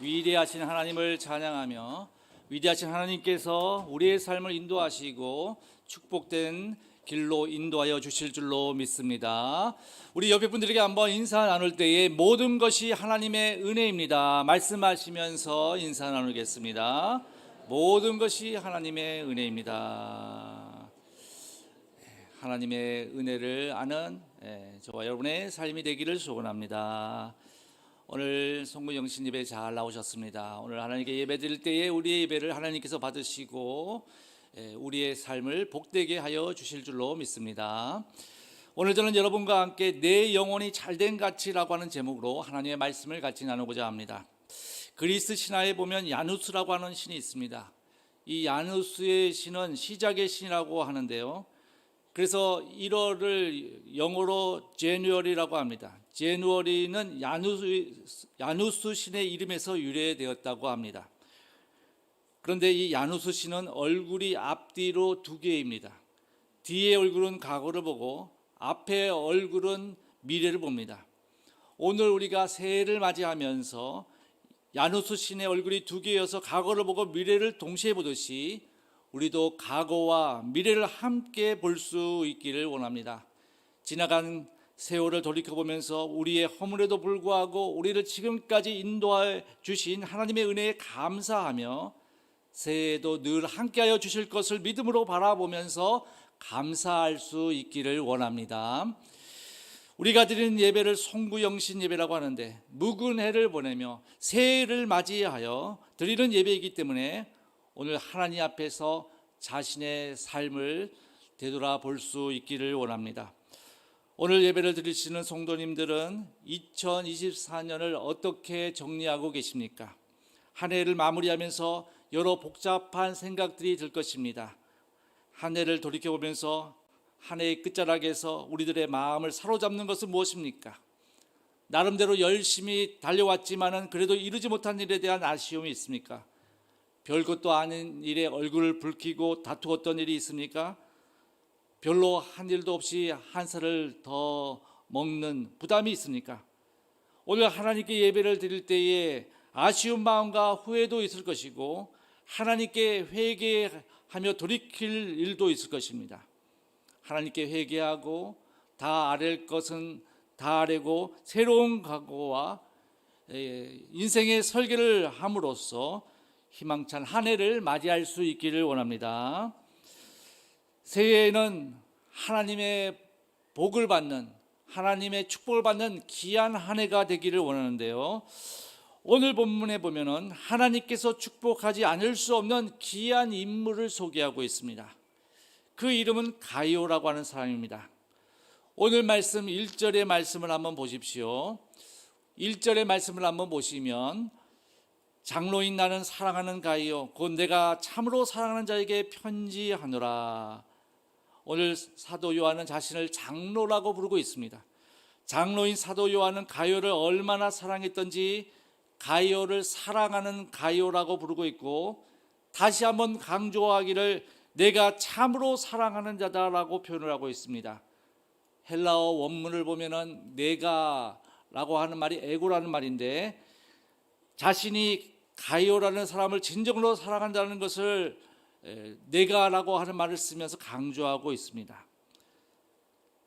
위대하신 하나님을 찬양하며 위대하신 하나님께서 우리의 삶을 인도하시고 축복된 길로 인도하여 주실 줄로 믿습니다. 우리 옆에 분들에게 한번 인사 나눌 때에 모든 것이 하나님의 은혜입니다. 말씀하시면서 인사 나누겠습니다. 모든 것이 하나님의 은혜입니다. 하나님의 은혜를 아는 예, 저와 여러분의 삶이 되기를 소원합니다. 오늘 송구 영신 예배 잘 나오셨습니다. 오늘 하나님께 예배 드릴 때에 우리의 예배를 하나님께서 받으시고 예, 우리의 삶을 복되게 하여 주실 줄로 믿습니다. 오늘 저는 여러분과 함께 내 영혼이 잘된 가치라고 하는 제목으로 하나님의 말씀을 같이 나누고자 합니다. 그리스 신화에 보면 야누스라고 하는 신이 있습니다. 이 야누스의 신은 시작의 신이라고 하는데요. 그래서 1월을 영어로 제뉴얼이라고 합니다. 제뉴얼이는 야누스, 야누스 신의 이름에서 유래되었다고 합니다. 그런데 이 야누스 신은 얼굴이 앞뒤로 두 개입니다. 뒤의 얼굴은 과거를 보고 앞의 얼굴은 미래를 봅니다. 오늘 우리가 새해를 맞이하면서 야누스 신의 얼굴이 두 개여서 과거를 보고 미래를 동시에 보듯이 우리도 과거와 미래를 함께 볼 수 있기를 원합니다. 지나간 세월을 돌이켜보면서 우리의 허물에도 불구하고 우리를 지금까지 인도해 주신 하나님의 은혜에 감사하며 새해에도 늘 함께하여 주실 것을 믿음으로 바라보면서 감사할 수 있기를 원합니다. 우리가 드리는 예배를 송구영신 예배라고 하는데 묵은 해를 보내며 새해를 맞이하여 드리는 예배이기 때문에 오늘 하나님 앞에서 자신의 삶을 되돌아볼 수 있기를 원합니다. 오늘 예배를 드리시는 성도님들은 2024년을 어떻게 정리하고 계십니까? 한 해를 마무리하면서 여러 복잡한 생각들이 들 것입니다. 한 해를 돌이켜보면서 한 해의 끝자락에서 우리들의 마음을 사로잡는 것은 무엇입니까? 나름대로 열심히 달려왔지만은 그래도 이루지 못한 일에 대한 아쉬움이 있습니까? 별것도 아닌 일에 얼굴을 붉히고 다투었던 일이 있습니까? 별로 한 일도 없이 한 살을 더 먹는 부담이 있습니까? 오늘 하나님께 예배를 드릴 때에 아쉬운 마음과 후회도 있을 것이고 하나님께 회개하며 돌이킬 일도 있을 것입니다. 하나님께 회개하고 다 아랠 것은 다 아뢰고 새로운 각오와 인생의 설계를 함으로써 희망찬 한 해를 맞이할 수 있기를 원합니다. 새해에는 하나님의 복을 받는 하나님의 축복을 받는 귀한 한 해가 되기를 원하는데요. 오늘 본문에 보면은 하나님께서 축복하지 않을 수 없는 귀한 인물을 소개하고 있습니다. 그 이름은 가이오라고 하는 사람입니다. 오늘 말씀 1절의 말씀을 한번 보십시오. 1절의 말씀을 한번 보시면 장로인 나는 사랑하는 가이오 곧 내가 참으로 사랑하는 자에게 편지하노라. 오늘 사도 요한은 자신을 장로라고 부르고 있습니다. 장로인 사도 요한은 가이오를 얼마나 사랑했던지 가이오를 사랑하는 가이오라고 부르고 있고 다시 한번 강조하기를 내가 참으로 사랑하는 자다라고 표현을 하고 있습니다. 헬라어 원문을 보면은 내가라고 하는 말이 에고라는 말인데 자신이 가이오라는 사람을 진정으로 사랑한다는 것을 내가라고 하는 말을 쓰면서 강조하고 있습니다.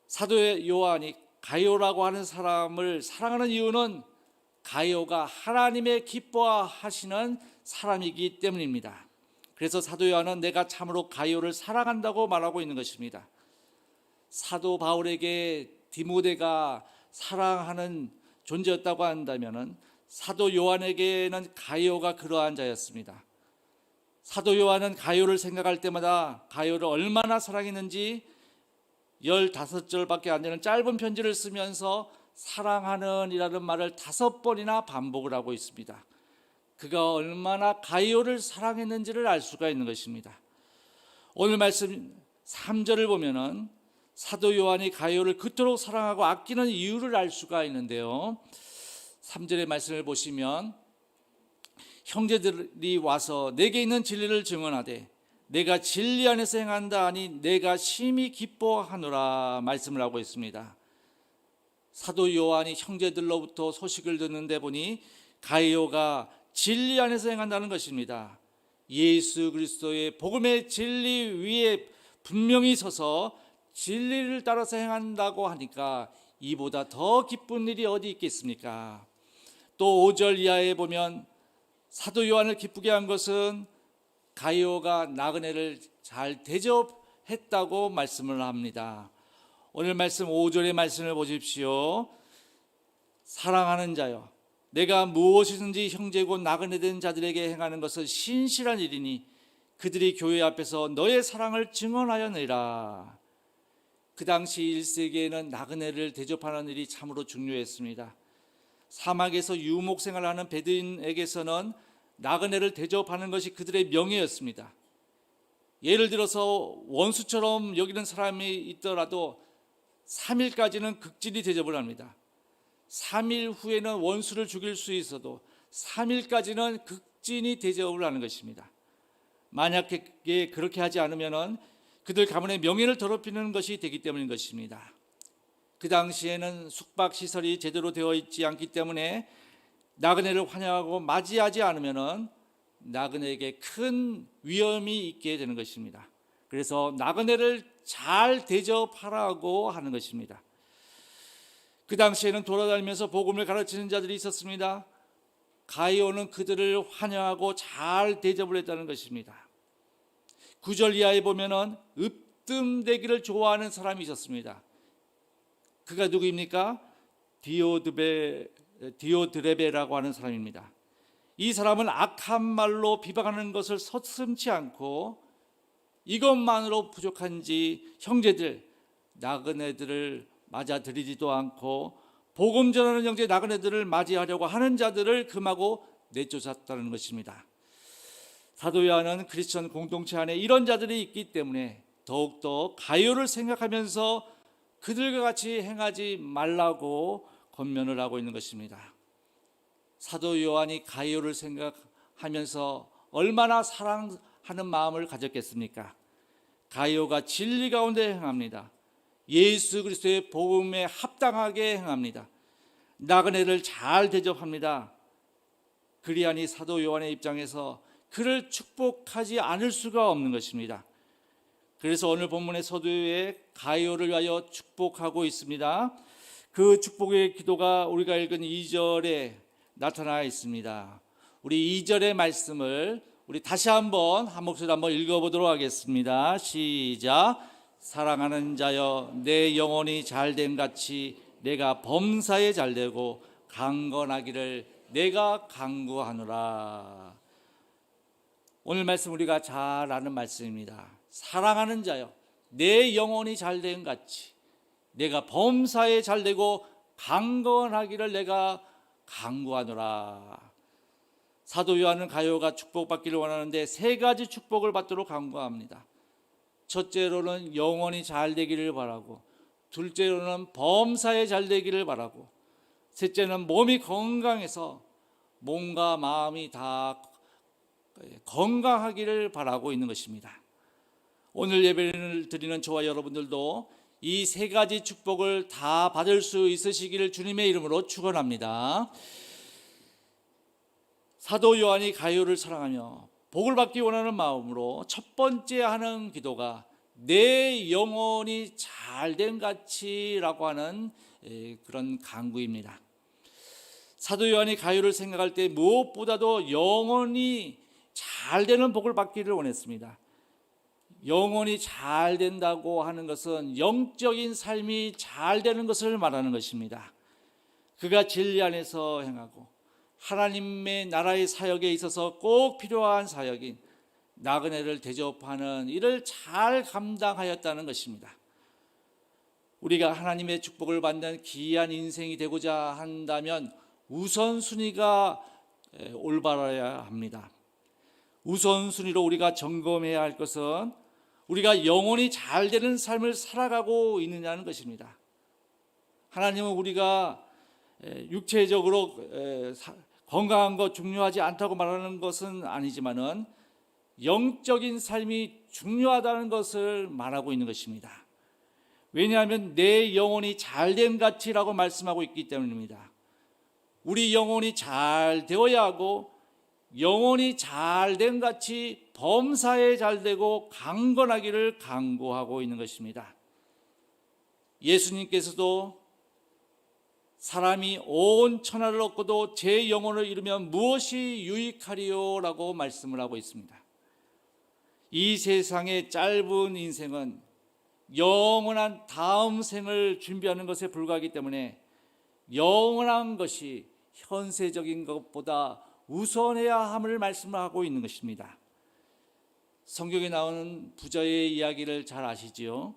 사도 요한이 가이오라고 하는 사람을 사랑하는 이유는 가이오가 하나님의 기뻐하시는 사람이기 때문입니다. 그래서 사도 요한은 내가 참으로 가이오를 사랑한다고 말하고 있는 것입니다. 사도 바울에게 디모데가 사랑하는 존재였다고 한다면은 사도 요한에게는 가이오가 그러한 자였습니다. 사도 요한은 가이오를 생각할 때마다 가이오를 얼마나 사랑했는지 15절밖에 안 되는 짧은 편지를 쓰면서 사랑하는 이라는 말을 다섯 번이나 반복을 하고 있습니다. 그가 얼마나 가이오를 사랑했는지를 알 수가 있는 것입니다. 오늘 말씀 3절을 보면은 사도 요한이 가이오를 그토록 사랑하고 아끼는 이유를 알 수가 있는데요. 3절의 말씀을 보시면 형제들이 와서 내게 있는 진리를 증언하되 내가 진리 안에서 행한다 하니 내가 심히 기뻐하노라 말씀을 하고 있습니다. 사도 요한이 형제들로부터 소식을 듣는데 보니 가이오가 진리 안에서 행한다는 것입니다. 예수 그리스도의 복음의 진리 위에 분명히 서서 진리를 따라서 행한다고 하니까 이보다 더 기쁜 일이 어디 있겠습니까? 또 5절 이하에 보면 사도 요한을 기쁘게 한 것은 가이오가 나그네를 잘 대접했다고 말씀을 합니다. 오늘 말씀 5절의 말씀을 보십시오. 사랑하는 자여 내가 무엇이든지 형제고 나그네 된 자들에게 행하는 것은 신실한 일이니 그들이 교회 앞에서 너의 사랑을 증언하였느니라. 그 당시 1세기에는 나그네를 대접하는 일이 참으로 중요했습니다. 사막에서 유목 생활하는 베드인에게서는 나그네를 대접하는 것이 그들의 명예였습니다. 예를 들어서 원수처럼 여기는 사람이 있더라도 3일까지는 극진히 대접을 합니다. 3일 후에는 원수를 죽일 수 있어도 3일까지는 극진히 대접을 하는 것입니다. 만약에 그렇게 하지 않으면은 그들 가문의 명예를 더럽히는 것이 되기 때문인 것입니다. 그 당시에는 숙박 시설이 제대로 되어 있지 않기 때문에 나그네를 환영하고 맞이하지 않으면은 나그네에게 큰 위험이 있게 되는 것입니다. 그래서 나그네를 잘 대접하라고 하는 것입니다. 그 당시에는 돌아다니면서 복음을 가르치는 자들이 있었습니다. 가이오는 그들을 환영하고 잘 대접을 했다는 것입니다. 구절 이하에 보면은 으뜸되기를 좋아하는 사람이 있었습니다. 그가 누구입니까? 디오드베 디오드레베라고 하는 사람입니다. 이 사람은 악한 말로 비방하는 것을 서슴치 않고 이것만으로 부족한지 형제들 나그네들을 맞아들이지도 않고 복음 전하는 형제 나그네들을 맞이하려고 하는 자들을 금하고 내쫓았다는 것입니다. 사도 요한은 크리스천 공동체 안에 이런 자들이 있기 때문에 더욱더 가요를 생각하면서 그들과 같이 행하지 말라고 권면을 하고 있는 것입니다. 사도 요한이 가요를 생각하면서 얼마나 사랑하는 마음을 가졌겠습니까? 가요가 진리 가운데 행합니다. 예수 그리스도의 복음에 합당하게 행합니다. 나그네를 잘 대접합니다. 그리하니 사도 요한의 입장에서 그를 축복하지 않을 수가 없는 것입니다. 그래서 오늘 본문의 서두에 가요를 위하여 축복하고 있습니다. 그 축복의 기도가 우리가 읽은 2절에 나타나 있습니다. 우리 2절의 말씀을 우리 다시 한번 한 목소리 한번 읽어보도록 하겠습니다. 시작. 사랑하는 자여 내 영혼이 잘됨 같이 내가 범사에 잘되고 강건하기를 내가 강구하노라. 오늘 말씀 우리가 잘 아는 말씀입니다. 사랑하는 자여 내 영혼이 잘됨 같이 내가 범사에 잘되고 강건하기를 내가 강구하노라. 사도 요한은 가요가 축복받기를 원하는데 세 가지 축복을 받도록 강구합니다. 첫째로는 영원히 잘 되기를 바라고, 둘째로는 범사에 잘 되기를 바라고, 셋째는 몸이 건강해서 몸과 마음이 다 건강하기를 바라고 있는 것입니다. 오늘 예배를 드리는 저와 여러분들도 이 세 가지 축복을 다 받을 수 있으시기를 주님의 이름으로 축원합니다. 사도 요한이 가요를 사랑하며 복을 받기 원하는 마음으로 첫 번째 하는 기도가 내 영혼이 잘된 같이라고 하는 그런 강구입니다. 사도 요한이 가요를 생각할 때 무엇보다도 영혼이 잘 되는 복을 받기를 원했습니다. 영혼이 잘 된다고 하는 것은 영적인 삶이 잘 되는 것을 말하는 것입니다. 그가 진리 안에서 행하고 하나님의 나라의 사역에 있어서 꼭 필요한 사역인 나그네를 대접하는 일을 잘 감당하였다는 것입니다. 우리가 하나님의 축복을 받는 귀한 인생이 되고자 한다면 우선순위가 올바라야 합니다. 우선순위로 우리가 점검해야 할 것은 우리가 영혼이 잘 되는 삶을 살아가고 있느냐는 것입니다. 하나님은 우리가 육체적으로 건강한 것 중요하지 않다고 말하는 것은 아니지만은 영적인 삶이 중요하다는 것을 말하고 있는 것입니다. 왜냐하면 내 영혼이 잘된 가치라고 말씀하고 있기 때문입니다. 우리 영혼이 잘 되어야 하고 영혼이 잘된 같이 범사에 잘 되고 강건하기를 강구하고 있는 것입니다. 예수님께서도 사람이 온 천하를 얻고도 제 영혼을 잃으면 무엇이 유익하리요라고 말씀을 하고 있습니다. 이 세상의 짧은 인생은 영원한 다음 생을 준비하는 것에 불과하기 때문에 영원한 것이 현세적인 것보다 우선해야 함을 말씀하고 있는 것입니다. 성경에 나오는 부자의 이야기를 잘 아시지요?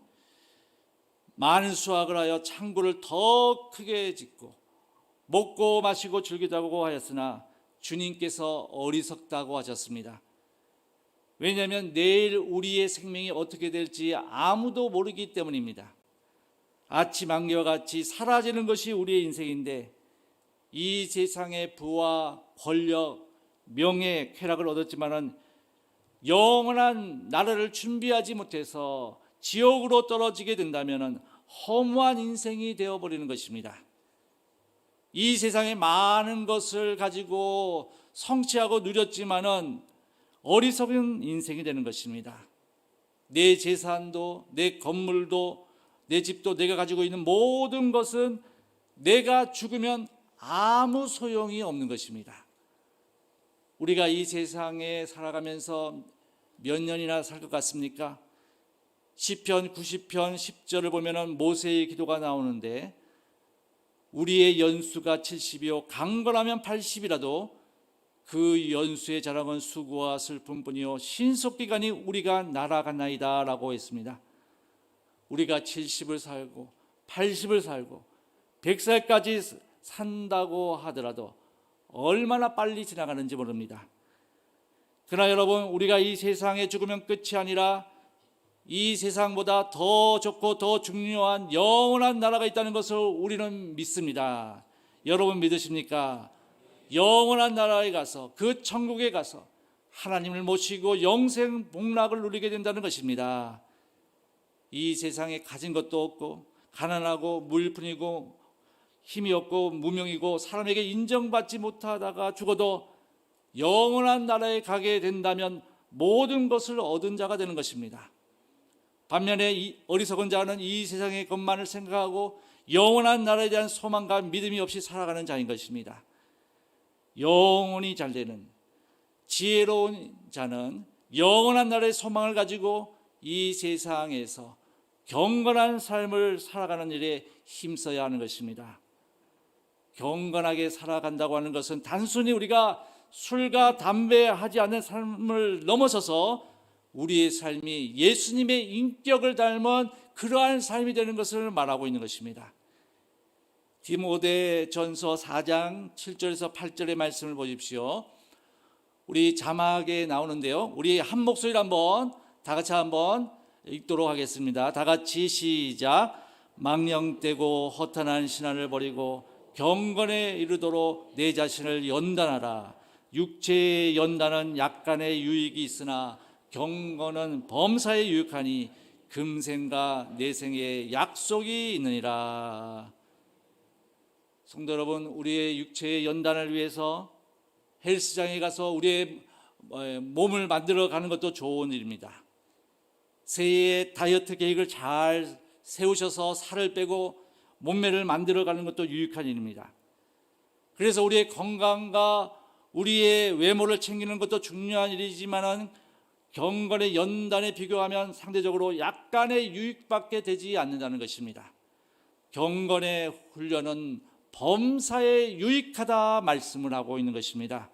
많은 수확을 하여 창고를 더 크게 짓고 먹고 마시고 즐기자고 하였으나 주님께서 어리석다고 하셨습니다. 왜냐하면 내일 우리의 생명이 어떻게 될지 아무도 모르기 때문입니다. 아침 안개와 같이 사라지는 것이 우리의 인생인데 이 세상의 부와 권력, 명예, 쾌락을 얻었지만은 영원한 나라를 준비하지 못해서 지옥으로 떨어지게 된다면은 허무한 인생이 되어 버리는 것입니다. 이 세상에 많은 것을 가지고 성취하고 누렸지만은 어리석은 인생이 되는 것입니다. 내 재산도, 내 건물도, 내 집도 내가 가지고 있는 모든 것은 내가 죽으면 아무 소용이 없는 것입니다. 우리가 이 세상에 살아가면서 몇 년이나 살 것 같습니까? 시편 90편 10절을 보면은 모세의 기도가 나오는데 우리의 연수가 70이요 강건하면 80이라도 그 연수의 자랑은 수고와 슬픔뿐이요 신속 기간이 우리가 날아갔나이다라고 했습니다. 우리가 70을 살고 80을 살고 100살까지 산다고 하더라도 얼마나 빨리 지나가는지 모릅니다. 그러나 여러분 우리가 이 세상에 죽으면 끝이 아니라 이 세상보다 더 좋고 더 중요한 영원한 나라가 있다는 것을 우리는 믿습니다. 여러분 믿으십니까? 영원한 나라에 가서 그 천국에 가서 하나님을 모시고 영생 복락을 누리게 된다는 것입니다. 이 세상에 가진 것도 없고 가난하고 물뿐이고 힘이 없고 무명이고 사람에게 인정받지 못하다가 죽어도 영원한 나라에 가게 된다면 모든 것을 얻은 자가 되는 것입니다. 반면에 이 어리석은 자는 이 세상의 것만을 생각하고 영원한 나라에 대한 소망과 믿음이 없이 살아가는 자인 것입니다. 영원히 잘 되는 지혜로운 자는 영원한 나라의 소망을 가지고 이 세상에서 경건한 삶을 살아가는 일에 힘써야 하는 것입니다. 경건하게 살아간다고 하는 것은 단순히 우리가 술과 담배 하지 않는 삶을 넘어서서 우리의 삶이 예수님의 인격을 닮은 그러한 삶이 되는 것을 말하고 있는 것입니다. 디모데 전서 4장 7절에서 8절의 말씀을 보십시오. 우리 자막에 나오는데요. 우리 한 목소리로 한번 다 같이 한번 읽도록 하겠습니다. 다 같이 시작. 망령되고 허탄한 신앙을 버리고 경건에 이르도록 내 자신을 연단하라. 육체의 연단은 약간의 유익이 있으나 경건은 범사에 유익하니 금생과 내생에 약속이 있느니라. 성도 여러분, 우리의 육체의 연단을 위해서 헬스장에 가서 우리의 몸을 만들어 가는 것도 좋은 일입니다. 새해 다이어트 계획을 잘 세우셔서 살을 빼고 몸매를 만들어 가는 것도 유익한 일입니다. 그래서 우리의 건강과 우리의 외모를 챙기는 것도 중요한 일이지만은 경건의 연단에 비교하면 상대적으로 약간의 유익밖에 되지 않는다는 것입니다. 경건의 훈련은 범사에 유익하다 말씀을 하고 있는 것입니다.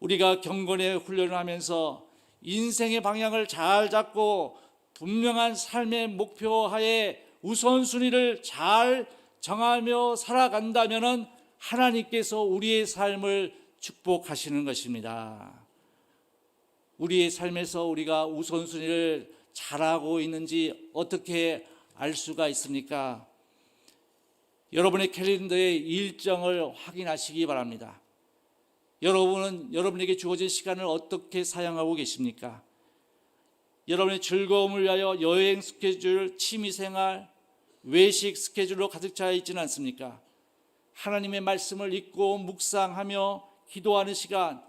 우리가 경건의 훈련을 하면서 인생의 방향을 잘 잡고 분명한 삶의 목표하에 우선순위를 잘 정하며 살아간다면 하나님께서 우리의 삶을 축복하시는 것입니다. 우리의 삶에서 우리가 우선순위를 잘하고 있는지 어떻게 알 수가 있습니까? 여러분의 캘린더의 일정을 확인하시기 바랍니다. 여러분은 여러분에게 주어진 시간을 어떻게 사용하고 계십니까? 여러분의 즐거움을 위하여 여행 스케줄, 취미 생활, 외식 스케줄로 가득 차 있지는 않습니까? 하나님의 말씀을 읽고 묵상하며 기도하는 시간,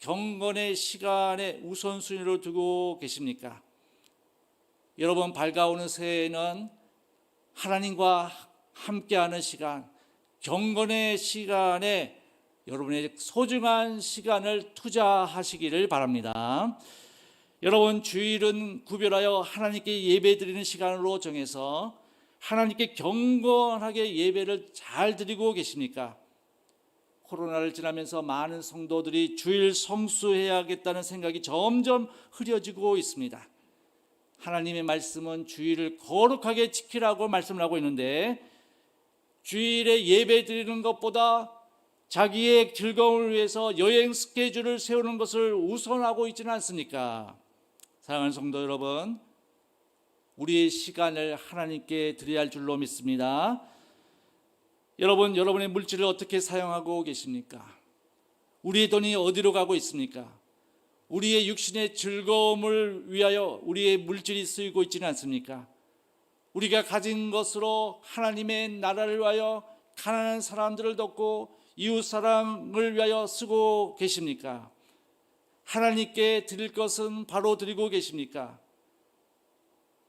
경건의 시간에 우선순위로 두고 계십니까? 여러분 밝아오는 새해에는 하나님과 함께하는 시간, 경건의 시간에 여러분의 소중한 시간을 투자하시기를 바랍니다. 여러분 주일은 구별하여 하나님께 예배드리는 시간으로 정해서 하나님께 경건하게 예배를 잘 드리고 계십니까? 코로나를 지나면서 많은 성도들이 주일 성수해야겠다는 생각이 점점 흐려지고 있습니다. 하나님의 말씀은 주일을 거룩하게 지키라고 말씀을 하고 있는데 주일에 예배 드리는 것보다 자기의 즐거움을 위해서 여행 스케줄을 세우는 것을 우선하고 있지는 않습니까? 사랑하는 성도 여러분, 우리의 시간을 하나님께 드려야 할 줄로 믿습니다. 여러분, 여러분의 물질을 어떻게 사용하고 계십니까? 우리의 돈이 어디로 가고 있습니까? 우리의 육신의 즐거움을 위하여 우리의 물질이 쓰이고 있지는 않습니까? 우리가 가진 것으로 하나님의 나라를 위하여 가난한 사람들을 돕고 이웃 사랑을 위하여 쓰고 계십니까? 하나님께 드릴 것은 바로 드리고 계십니까?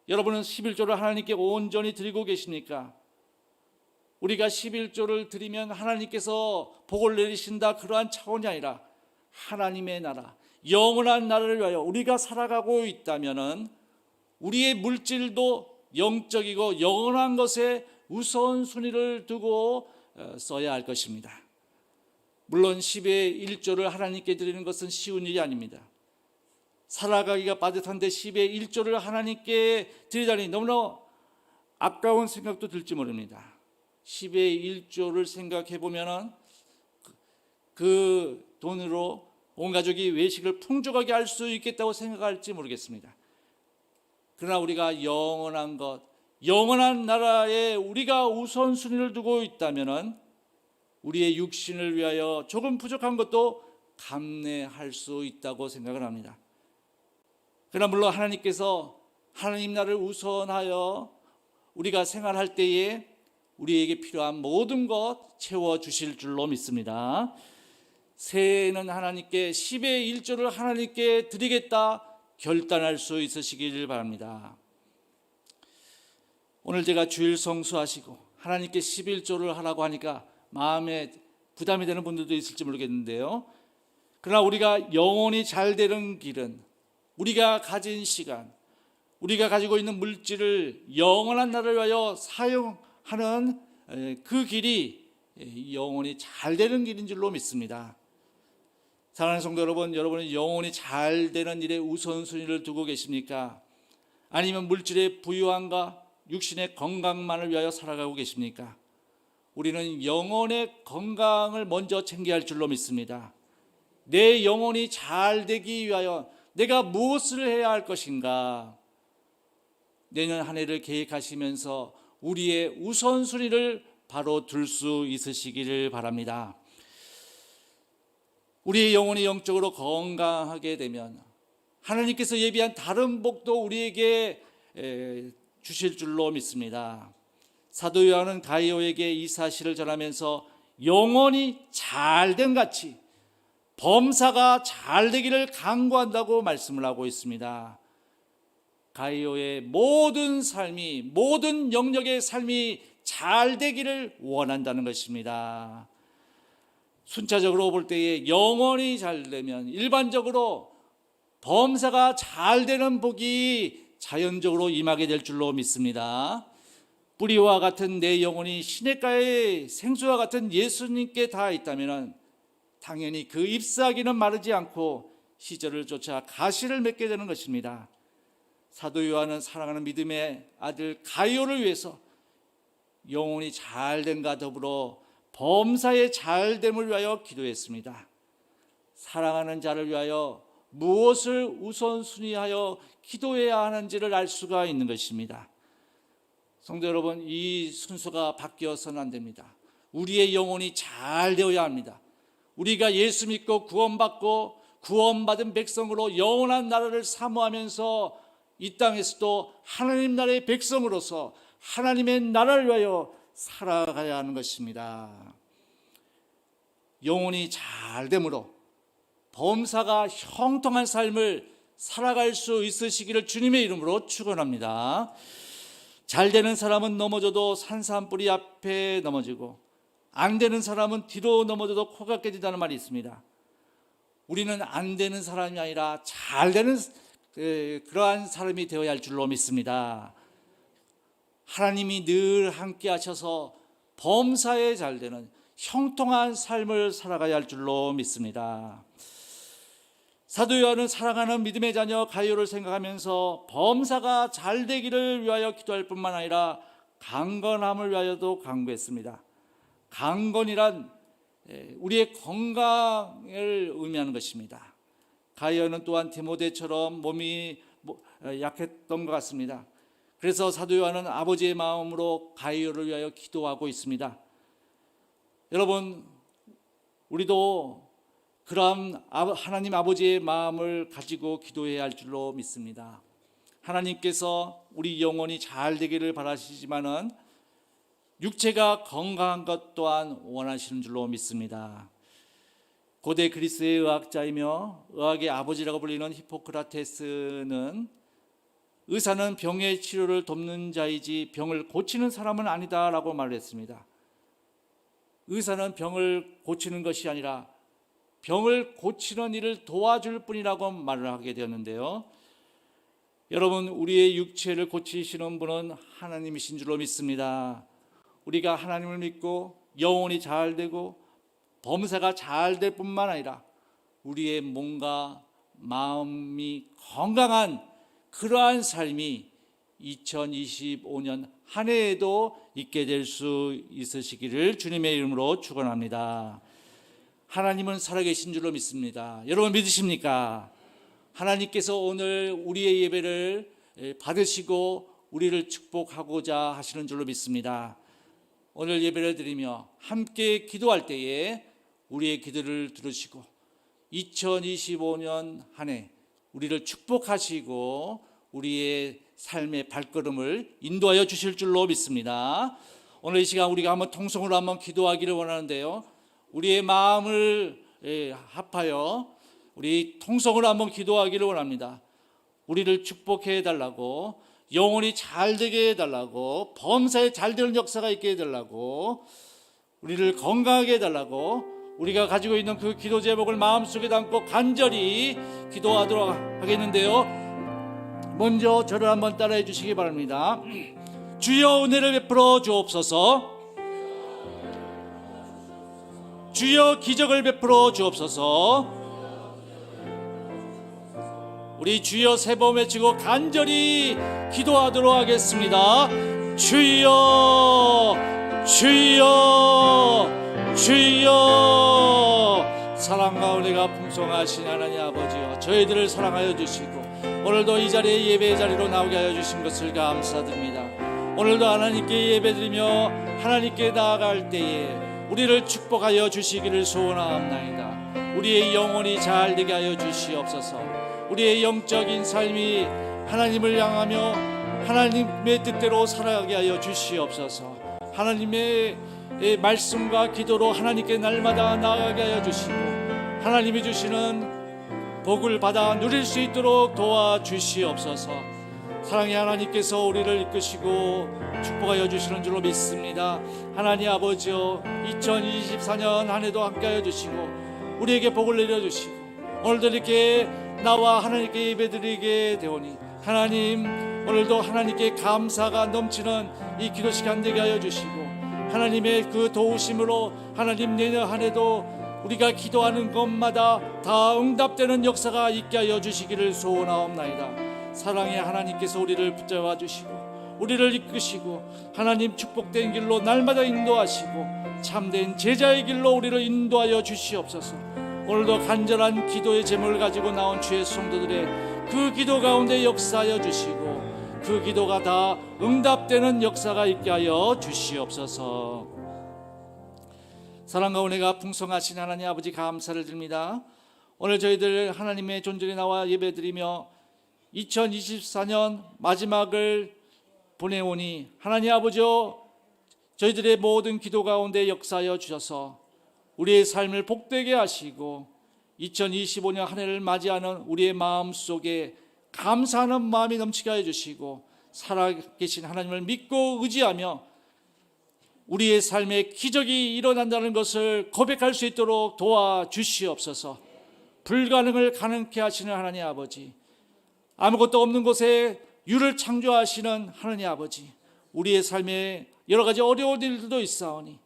여러분은 11조를 하나님께 온전히 드리고 계십니까? 우리가 11조를 드리면 하나님께서 복을 내리신다 그러한 차원이 아니라 하나님의 나라, 영원한 나라를 위하여 우리가 살아가고 있다면은 우리의 물질도 영적이고 영원한 것에 우선순위를 두고 어, 써야 할 것입니다. 물론 10의 1조를 하나님께 드리는 것은 쉬운 일이 아닙니다. 살아가기가 빠듯한데 10의 1조를 하나님께 드리다니 너무나 아까운 생각도 들지 모릅니다. 10의 1조를 생각해 보면은 그 돈으로 온 가족이 외식을 풍족하게 할 수 있겠다고 생각할지 모르겠습니다. 그러나 우리가 영원한 것, 영원한 나라에 우리가 우선순위를 두고 있다면은 우리의 육신을 위하여 조금 부족한 것도 감내할 수 있다고 생각을 합니다. 그러나 물론 하나님께서 하나님 나를 우선하여 우리가 생활할 때에 우리에게 필요한 모든 것 채워 주실 줄로 믿습니다. 새해에는 하나님께 10의 1조를 하나님께 드리겠다 결단할 수 있으시기를 바랍니다. 오늘 제가 주일 성수하시고 하나님께 11조를 하라고 하니까 마음에 부담이 되는 분들도 있을지 모르겠는데요. 그러나 우리가 영혼이 잘 되는 길은 우리가 가진 시간, 우리가 가지고 있는 물질을 영원한 나라를 위하여 사용 하는 그 길이 영혼이 잘 되는 길인 줄로 믿습니다. 사랑하는 성도 여러분, 여러분은 영혼이 잘 되는 일에 우선순위를 두고 계십니까? 아니면 물질의 부유함과 육신의 건강만을 위하여 살아가고 계십니까? 우리는 영혼의 건강을 먼저 챙겨야 할 줄로 믿습니다. 내 영혼이 잘 되기 위하여 내가 무엇을 해야 할 것인가? 내년 한 해를 계획하시면서 우리의 우선순위를 바로 둘 수 있으시기를 바랍니다. 우리의 영혼이 영적으로 건강하게 되면 하나님께서 예비한 다른 복도 우리에게 주실 줄로 믿습니다. 사도 요한은 가이오에게 이 사실을 전하면서 영혼이 잘 된 같이 범사가 잘 되기를 강구한다고 말씀을 하고 있습니다. 가이오의 모든 삶이 모든 영역의 삶이 잘 되기를 원한다는 것입니다. 순차적으로 볼 때에 영원히 잘 되면 일반적으로 범사가 잘 되는 복이 자연적으로 임하게 될 줄로 믿습니다. 뿌리와 같은 내 영혼이 시냇가의 생수와 같은 예수님께 닿아 있다면 당연히 그 잎사귀는 마르지 않고 시절을 쫓아 가시를 맺게 되는 것입니다. 사도 요한은 사랑하는 믿음의 아들 가이오를 위해서 영혼이 잘된과 더불어 범사의 잘됨을 위하여 기도했습니다. 사랑하는 자를 위하여 무엇을 우선순위하여 기도해야 하는지를 알 수가 있는 것입니다. 성도 여러분, 이 순서가 바뀌어서는 안 됩니다. 우리의 영혼이 잘 되어야 합니다. 우리가 예수 믿고 구원받고 구원받은 백성으로 영원한 나라를 사모하면서 이 땅에서도 하나님 나라의 백성으로서 하나님의 나라를 위하여 살아가야 하는 것입니다. 영혼이 잘 되므로 범사가 형통한 삶을 살아갈 수 있으시기를 주님의 이름으로 축원합니다. 잘 되는 사람은 넘어져도 산산뿌리 앞에 넘어지고 안 되는 사람은 뒤로 넘어져도 코가 깨진다는 말이 있습니다. 우리는 안 되는 사람이 아니라 잘 되는 에, 그러한 사람이 되어야 할 줄로 믿습니다. 하나님이 늘 함께 하셔서 범사에 잘 되는 형통한 삶을 살아가야 할 줄로 믿습니다. 사도 요한은 사랑하는 믿음의 자녀 가요를 생각하면서 범사가 잘 되기를 위하여 기도할 뿐만 아니라 강건함을 위하여도 강구했습니다. 강건이란 예, 우리의 건강을 의미하는 것입니다. 가이어는 또한 디모데처럼 몸이 뭐, 어, 약했던 것 같습니다. 그래서 사도 요한은 아버지의 마음으로 가이어를 위하여 기도하고 있습니다. 여러분, 우리도 그러한 아- 하나님 아버지의 마음을 가지고 기도해야 할 줄로 믿습니다. 하나님께서 우리 영혼이 잘 되기를 바라시지만은 육체가 건강한 것 또한 원하시는 줄로 믿습니다. 고대 그리스의 의학자이며 의학의 아버지라고 불리는 히포크라테스는 의사는 병의 치료를 돕는 자이지 병을 고치는 사람은 아니다라고 말했습니다. 의사는 병을 고치는 것이 아니라 병을 고치는 일을 도와줄 뿐이라고 말을 하게 되었는데요. 여러분, 우리의 육체를 고치시는 분은 하나님이신 줄로 믿습니다. 우리가 하나님을 믿고 영혼이 잘 되고 범사가 잘 될 뿐만 아니라 우리의 몸과 마음이 건강한 그러한 삶이 2025년 한 해에도 있게 될 수 있으시기를 주님의 이름으로 축원합니다. 하나님은 살아계신 줄로 믿습니다. 여러분 믿으십니까? 하나님께서 오늘 우리의 예배를 받으시고 우리를 축복하고자 하시는 줄로 믿습니다. 오늘 예배를 드리며 함께 기도할 때에 우리의 기도를 들으시고 2025년 한 해 우리를 축복하시고 우리의 삶의 발걸음을 인도하여 주실 줄로 믿습니다. 오늘 이 시간 우리가 한번 통성으로 한번 기도하기를 원하는데요. 우리의 마음을 예, 합하여 우리 통성으로 한번 기도하기를 원합니다. 우리를 축복해 달라고 영혼이 잘 되게 해 달라고 범사에 잘 되는 역사가 있게 해 달라고 우리를 건강하게 해 달라고 우리가 가지고 있는 그 기도 제목을 마음속에 담고 간절히 기도하도록 하겠는데요. 먼저 저를 한번 따라해 주시기 바랍니다. 주여 은혜를 베풀어 주옵소서. 주여 기적을 베풀어 주옵소서. 우리 주여 세번 외치고 간절히 기도하도록 하겠습니다. 주여, 주여, 주여. 사랑과 은혜가 풍성하신 하나님 아버지여, 저희들을 사랑하여 주시고 오늘도 이 자리에 예배 자리로 나오게 하여 주신 것을 감사드립니다. 오늘도 하나님께 예배드리며 하나님께 나아갈 때에 우리를 축복하여 주시기를 소원하옵나이다. 우리의 영혼이 잘 되게 하여 주시옵소서. 우리의 영적인 삶이 하나님을 향하며 하나님의 뜻대로 살아가게 하여 주시옵소서. 하나님의 말씀과 기도로 하나님께 날마다 나아가게 하여 주시고 하나님이 주시는 복을 받아 누릴 수 있도록 도와 주시옵소서. 사랑의 하나님께서 우리를 이끄시고 축복하여 주시는 줄로 믿습니다. 하나님 아버지여 2024년 한 해도 함께하여 주시고 우리에게 복을 내려 주시고 오늘도 이렇게 나와 하나님께 예배드리게 되오니 하나님 오늘도 하나님께 감사가 넘치는 이 기도 시간 되게 하여 주시고 하나님의 그 도우심으로 하나님 내년 한 해도 우리가 기도하는 것마다 다 응답되는 역사가 있게 하여 주시기를 소원하옵나이다. 사랑의 하나님께서 우리를 붙잡아 주시고 우리를 이끄시고 하나님 축복된 길로 날마다 인도하시고 참된 제자의 길로 우리를 인도하여 주시옵소서. 오늘도 간절한 기도의 제목을 가지고 나온 주의 성도들의 그 기도 가운데 역사하여 주시고 그 기도가 다 응답되는 역사가 있게 하여 주시옵소서. 사랑과 은혜가 풍성하신 하나님 아버지 감사를 드립니다. 오늘 저희들 하나님의 존전에 나와 예배드리며 2024년 마지막을 보내오니 하나님 아버지여 저희들의 모든 기도 가운데 역사하여 주셔서 우리의 삶을 복되게 하시고 2025년 한 해를 맞이하는 우리의 마음 속에 감사하는 마음이 넘치게 해 주시고 살아계신 하나님을 믿고 의지하며 우리의 삶에 기적이 일어난다는 것을 고백할 수 있도록 도와주시옵소서. 불가능을 가능케 하시는 하나님 아버지. 아무것도 없는 곳에 유를 창조하시는 하나님 아버지. 우리의 삶에 여러 가지 어려운 일들도 있사오니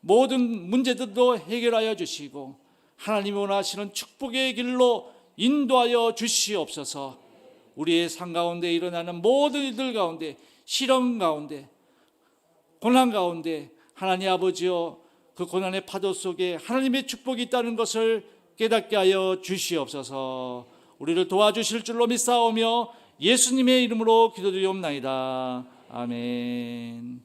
모든 문제들도 해결하여 주시고 하나님이 원하시는 축복의 길로 인도하여 주시옵소서. 우리의 삶 가운데 일어나는 모든 일들 가운데 시련 가운데 고난 가운데 하나님 아버지여 그 고난의 파도 속에 하나님의 축복이 있다는 것을 깨닫게 하여 주시옵소서. 우리를 도와주실 줄로 믿사오며 예수님의 이름으로 기도드리옵나이다. 아멘.